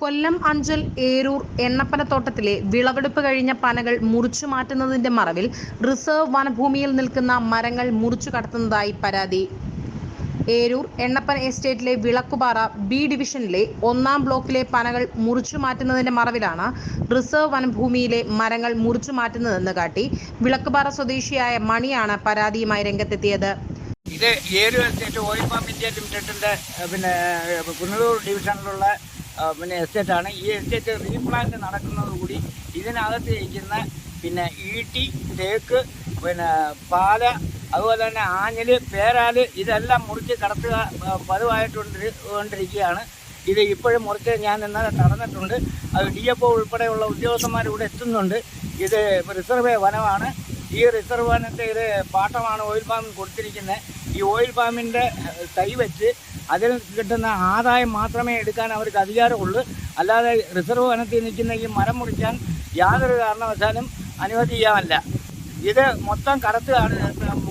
കൊല്ലം അഞ്ചൽ ഏരൂർ എണ്ണപ്പനത്തോട്ടത്തിലെ വിളവെടുപ്പ് കഴിഞ്ഞ പനകൾ മുറിച്ചു മാറ്റുന്നതിന്റെ മറവിൽ റിസർവ് വനഭൂമിയിൽ നിൽക്കുന്ന മരങ്ങൾ മുറിച്ചു കടത്തുന്നതായി പരാതി. ഏരൂർ എണ്ണപ്പന എസ്റ്റേറ്റിലെ വിളക്കുപാറ ബി ഡിവിഷനിലെ ഒന്നാം ബ്ലോക്കിലെ പനകൾ മുറിച്ചു മാറ്റുന്നതിന്റെ മറവിലാണ് റിസർവ് വനഭൂമിയിലെ മരങ്ങൾ മുറിച്ചു മാറ്റുന്നതെന്ന് കാട്ടി വിളക്കുപാറ സ്വദേശിയായ മണിയാണ് പരാതിയുമായി രംഗത്തെത്തിയത്. ഇത് Eroor estate oil palm India ലിമിറ്റഡിന്റെ പിന്നെ പുനലൂർ ഡിവിഷനിലുള്ള പിന്നെ എസ്റ്റേറ്റാണ് ഈ എസ്റ്റേറ്റ് റീപ്ലാന്റ് നടക്കുന്നതോടുകൂടി ഇതിനകത്ത് ഇരിക്കുന്ന പിന്നെ ഈട്ടി തേക്ക് പിന്നെ പാല അതുപോലെ തന്നെ ആഞ്ഞിൽ പേരാൽ ഇതെല്ലാം മുറിച്ച് കടത്തുക പതിവായിട്ടുണ്ട് കൊണ്ടിരിക്കുകയാണ്. ഇത് ഇപ്പോഴും മുറിച്ച് ഞാൻ ഇന്നലെ നടന്നിട്ടുണ്ട് അത് ഡി എഫ് ഒ ഉൾപ്പെടെയുള്ള ഉദ്യോഗസ്ഥന്മാർ ഇവിടെ എത്തുന്നുണ്ട്. ഇത് റിസർവേ വനമാണ്. ഈ റിസർവ് വനത്തെ ഇത് പാട്ടമാണ് ഓയിൽ പാമ്പിന് കൊടുത്തിരിക്കുന്നത്. ഈ ഓയിൽ പാമ്പിന്റെ തൈ വെച്ച് അതിൽ കിട്ടുന്ന ആദായം മാത്രമേ എടുക്കാൻ അവർക്ക് അധികാരമുള്ളൂ. അല്ലാതെ റിസർവ് വനത്തിൽ നിൽക്കുന്ന ഈ മരം മുറിക്കാൻ യാതൊരു കാരണവശാലും അനുവദിക്കാമല്ല ഇത് മൊത്തം കടത്തുകയാണ്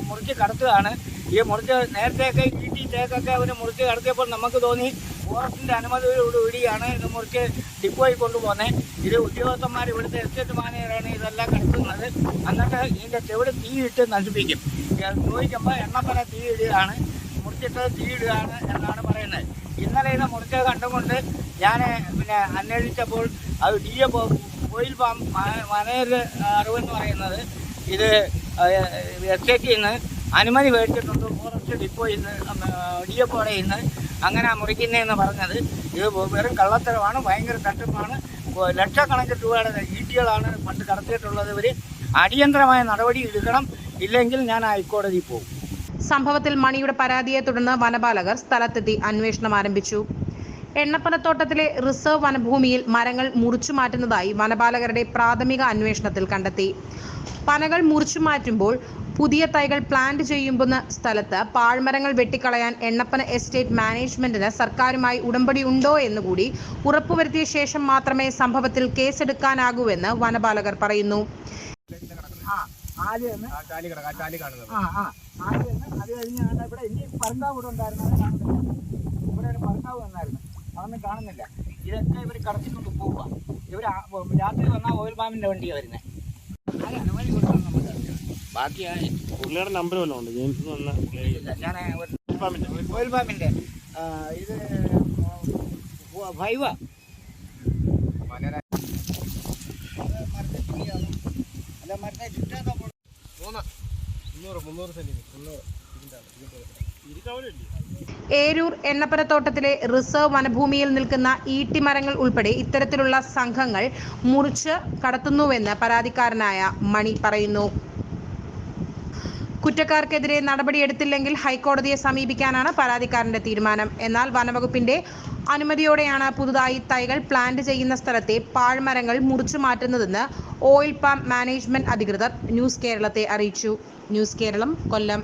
മുറിച്ച് കടത്തുകയാണ്. ഈ മുറിച്ച് നേരത്തെയൊക്കെ ഈട്ടി തേക്കൊക്കെ അവർ മുറിച്ച് കടത്തിയപ്പോൾ നമുക്ക് തോന്നി ഫോറസ്റ്റിന്റെ അനുമതിയോടുകൂടിയാണ് ഇത് മുറിച്ച് ഡിപ്പോയിൽ കൊണ്ടുപോകുന്നത് ഇത് ഉദ്യോഗസ്ഥന്മാർ ഇവിടുത്തെ എസ്റ്റേറ്റ് മാനേജറാണ് ഇതെല്ലാം കടത്തുന്നത്. എന്നിട്ട് ഇതിന്റെ ചെവിടെ തീയിട്ട് നശിപ്പിക്കും. ചോദിക്കുമ്പോൾ എണ്ണപ്പന തീയിടുകയാണ്. മുറിച്ചിട്ട് തീയിടുകയാണ് എന്നാണ് പറയുന്നത്. ഇന്നലെ ഇത് മുറിച്ച് കണ്ടുകൊണ്ട് ഞാൻ പിന്നെ അന്വേഷിച്ചപ്പോൾ അത് ഡി എ ഓയിൽ പാം മനേർ അറിവെന്ന് പറയുന്നത് ഇത് എസ്റ്റേറ്റിൽ നിന്ന് അനുമതി മേടിച്ചിട്ടുണ്ട്. ഫോറസ്റ്റ് ഡിപ്പോയിൽ നിന്ന് ഡി ഒയുടെ ഇന്ന് അങ്ങനെ മുറിക്കുന്നതെന്ന് പറഞ്ഞത്. ഇത് വെറും കള്ളത്തരമാണ് ഭയങ്കര തട്ടിപ്പാണ്. ലക്ഷക്കണക്കിന് രൂപയുടെ ഈട്ടികളാണ് പണ്ട് കടത്തിയിട്ടുള്ളത്. ഇവർ അടിയന്തരമായ നടപടി എടുക്കണം. ഇല്ലെങ്കിൽ ഞാൻ ഹൈക്കോടതിയിൽ പോകും. സംഭവത്തിൽ മണിയുടെ പരാതിയെ തുടർന്ന് വനപാലകർ സ്ഥലത്തെത്തി അന്വേഷണം ആരംഭിച്ചു എണ്ണപ്പനത്തോട്ടത്തിലെ റിസർവ് വനഭൂമിയിൽ മരങ്ങൾ മുറിച്ചു മാറ്റുന്നതായി വനപാലകരുടെ പ്രാഥമിക അന്വേഷണത്തിൽ കണ്ടെത്തി പനകൾ മുറിച്ചു മാറ്റുമ്പോൾ പുതിയ തൈകൾ പ്ലാന്റ് ചെയ്യുമ്പോൾ സ്ഥലത്ത് പാഴ്മരങ്ങൾ വെട്ടിക്കളയാൻ എണ്ണപ്പന എസ്റ്റേറ്റ് മാനേജ്മെന്റിന് സർക്കാരുമായി ഉടമ്പടി ഉണ്ടോ എന്ന് കൂടി ഉറപ്പുവരുത്തിയ ശേഷം മാത്രമേ സംഭവത്തിൽ കേസെടുക്കാനാകൂവെന്ന് വനപാലകർ പറയുന്നു ആ അത് കഴിഞ്ഞ് ആണ്ട് ഇവിടെ ഇനി പറങ്കാവ് ഇവിടെ ഉണ്ടായിരുന്നു. കാണുന്നില്ല ഇവിടെ ഒരു പറങ്കാവ് വന്നായിരുന്നു. അതൊന്നും കാണുന്നില്ല. ഇതൊക്കെ ഇവർ കടത്തിക്കൊണ്ട് പോവുക ഇവർ രാത്രി വന്നാൽ ഓയിൽ പാമ്പിന്റെ വണ്ടിയാണ് വരുന്നത് അത് അനുമതി കൊടുക്കണം നമുക്ക്? ബാക്കി പുള്ളിയുടെ നമ്പർ വല്ലതും ഉണ്ട്? ജെയിംസ് ഇല്ല ഞാൻ ഓയിൽ പാമ്പിന്റെ ഇത് ഫൈവ ചുറ്റാൻ മുന്നൂറ് മുന്നൂറ് സെന്റിമീറ്റർ. മുന്നൂറ് ഏരൂർ എണ്ണപ്പനത്തോട്ടത്തിലെ റിസർവ് വനഭൂമിയിൽ നിൽക്കുന്ന ഈട്ടിമരങ്ങൾ ഉൾപ്പെടെ ഇത്തരത്തിലുള്ള സംഘങ്ങൾ മുറിച്ച് കടത്തുന്നുവെന്ന് പരാതിക്കാരനായ മണി പറയുന്നു. കുറ്റക്കാർക്കെതിരെ നടപടിയെടുത്തില്ലെങ്കിൽ ഹൈക്കോടതിയെ സമീപിക്കാനാണ് പരാതിക്കാരന്റെ തീരുമാനം. എന്നാൽ വനവകുപ്പിന്റെ അനുമതിയോടെയാണ് പുതുതായി തൈകൾ പ്ലാന്റ് ചെയ്യുന്ന സ്ഥലത്തെ പാഴ്മരങ്ങൾ മുറിച്ചു മാറ്റുന്നതെന്ന് ഓയിൽ പാം മാനേജ്മെന്റ് അധികൃതർ ന്യൂസ് കേരളത്തെ അറിയിച്ചു. ന്യൂസ് കേരളം കൊല്ലം.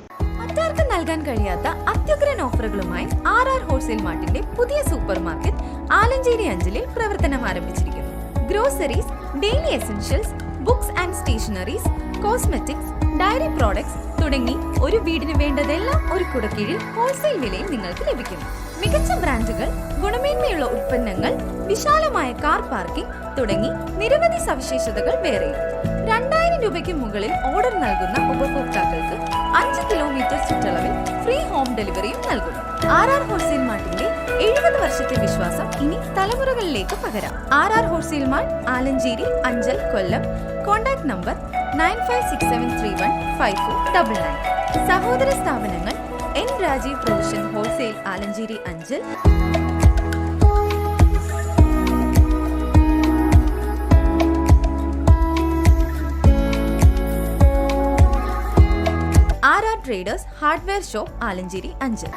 മറ്റാർക്കും നൽകാൻ കഴിയാത്ത അത്യുഗ്രൻ ഓഫറുകളുമായി ആർ ആർ ഹോൾസെയിൽ മാർട്ടിന്റെ പുതിയ സൂപ്പർ മാർക്കറ്റ് ആലഞ്ചേരി അഞ്ചലിൽ പ്രവർത്തനം ആരംഭിച്ചിരിക്കുന്നു. Groceries daily essentials books and stationeries cosmetics dairy products തുടങ്ങി ഒരു വീടിന് വേണ്ടതെല്ലാം ഒരു കുടക്കീഴിൽ ഹോൾസെയിൽ വിലയിൽ നിങ്ങൾക്ക് ലഭിക്കുന്നു. മികച്ച ബ്രാൻഡുകൾ ഗുണമേന്മയുള്ള ഉൽപ്പന്നങ്ങൾ വിശാലമായ കാർ പാർക്കിംഗ് തുടങ്ങി നിരവധി സവിശേഷതകൾ വേറെയും. രണ്ടായിരം രൂപയ്ക്ക് മുകളിൽ ഓർഡർ നൽകുന്ന ഉപഭോക്താക്കൾക്ക് കിലോമീറ്റർ ചുറ്റളവിൽ ഫ്രീ ഹോം ഡെലിവറിയും നൽകുന്നു ആർ ആർ ഹോൾസെയിൽ മാർട്ടിന്റെ എഴുപത് വർഷത്തെ വിശ്വാസം ഇനി തലമുറകളിലേക്ക് പകരാം. R R wholesale mart Alanchery Anchal Kollam. Contact number nine five six seven three one five four double nine. സഹോദര സ്ഥാപനങ്ങൾ N Rajeev provision wholesale Alanchery Anchal. Traders hardware shop Alanchery Anchal